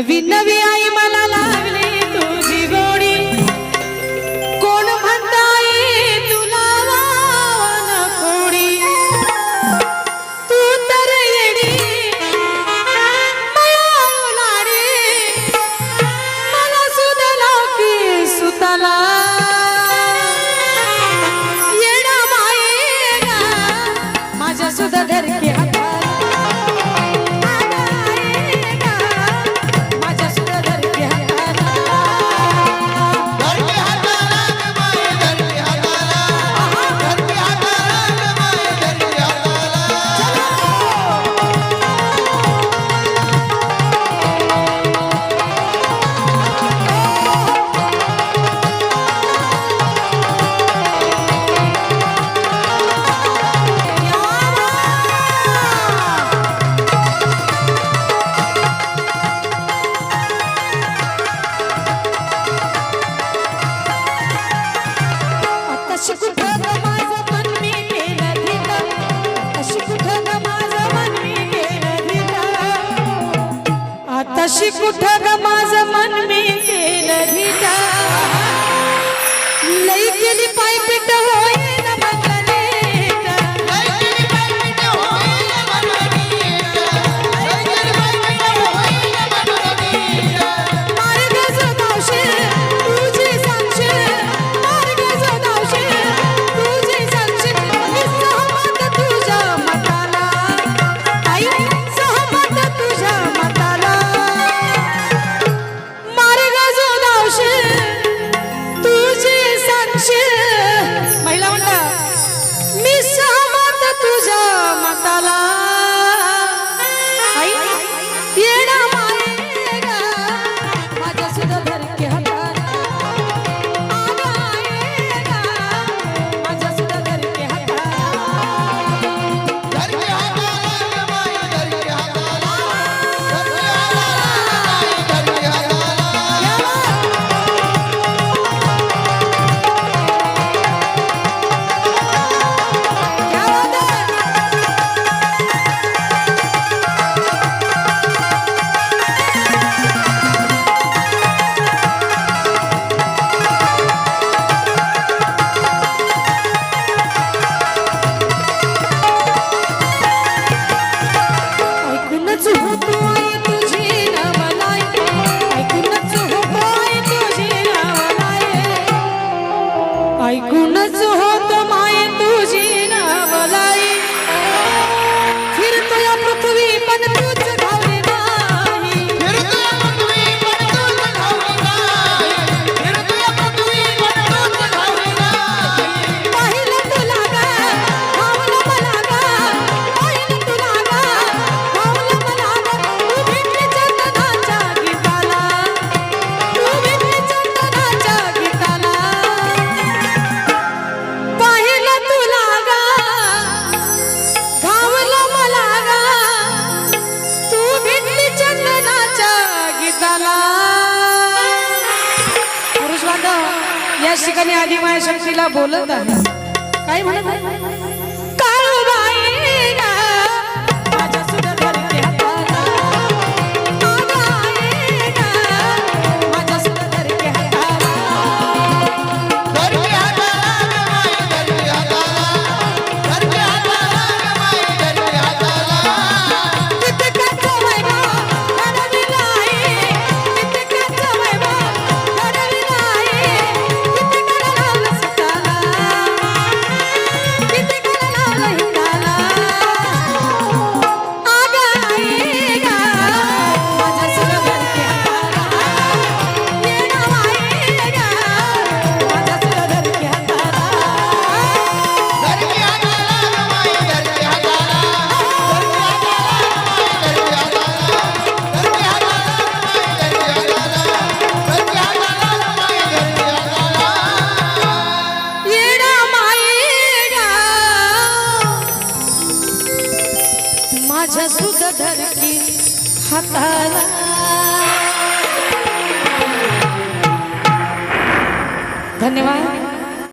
नवी नवी आई मला Chico Tanga महिला म्हणता मी सहमत तुझ्या मताला. ठिकाणी शक्तीला बोलत आहे. काय म्हणत आहे माझ्या सुख धरती हाताला. धन्यवाद.